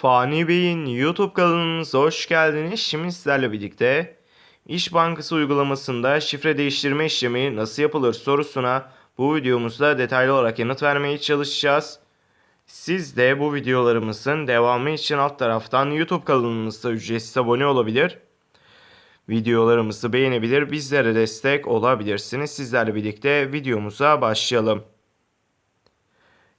Fani Bey'in YouTube kanalımıza hoş geldiniz. Şimdi sizlerle birlikte İş Bankası uygulamasında şifre değiştirme işlemi nasıl yapılır sorusuna bu videomuzda detaylı olarak yanıt vermeye çalışacağız. Siz de bu videolarımızın devamı için alt taraftan YouTube kanalımızda ücretsiz abone olabilir. Videolarımızı beğenebilir, bizlere destek olabilirsiniz. Sizlerle birlikte videomuza başlayalım.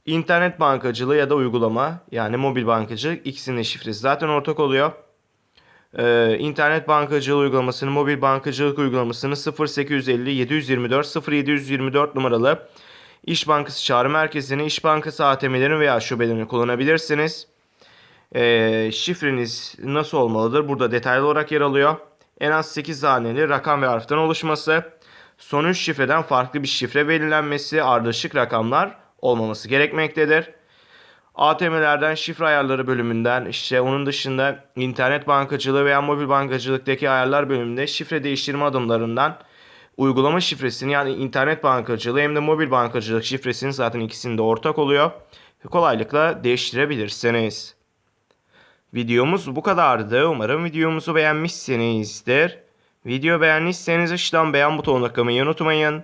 İnternet bankacılığı ya da uygulama yani mobil bankacılık ikisinin şifresi zaten ortak oluyor. Ee, internet bankacılığı uygulamasını, mobil bankacılık uygulamasını 0850 724 0724 numaralı İş Bankası çağrı merkezini, İş Bankası ATM'lerini veya şubelerini kullanabilirsiniz. Ee, şifreniz nasıl olmalıdır? Burada detaylı olarak yer alıyor. En az 8 haneli rakam ve harften oluşması, son 3 şifreden farklı bir şifre belirlenmesi, ardışık rakamlar olmaması gerekmektedir. ATM'lerden şifre ayarları bölümünden işte onun dışında internet bankacılığı veya mobil bankacılıktaki ayarlar bölümünde şifre değiştirme adımlarından uygulama şifresini yani internet bankacılığı hem de mobil bankacılık şifresini zaten ikisinde ortak oluyor. Kolaylıkla değiştirebilirsiniz. Videomuz bu kadardı. Umarım videomuzu beğenmişsinizdir. Video beğendiyseniz aşağıdan beğen butonuna tıklamayı unutmayın.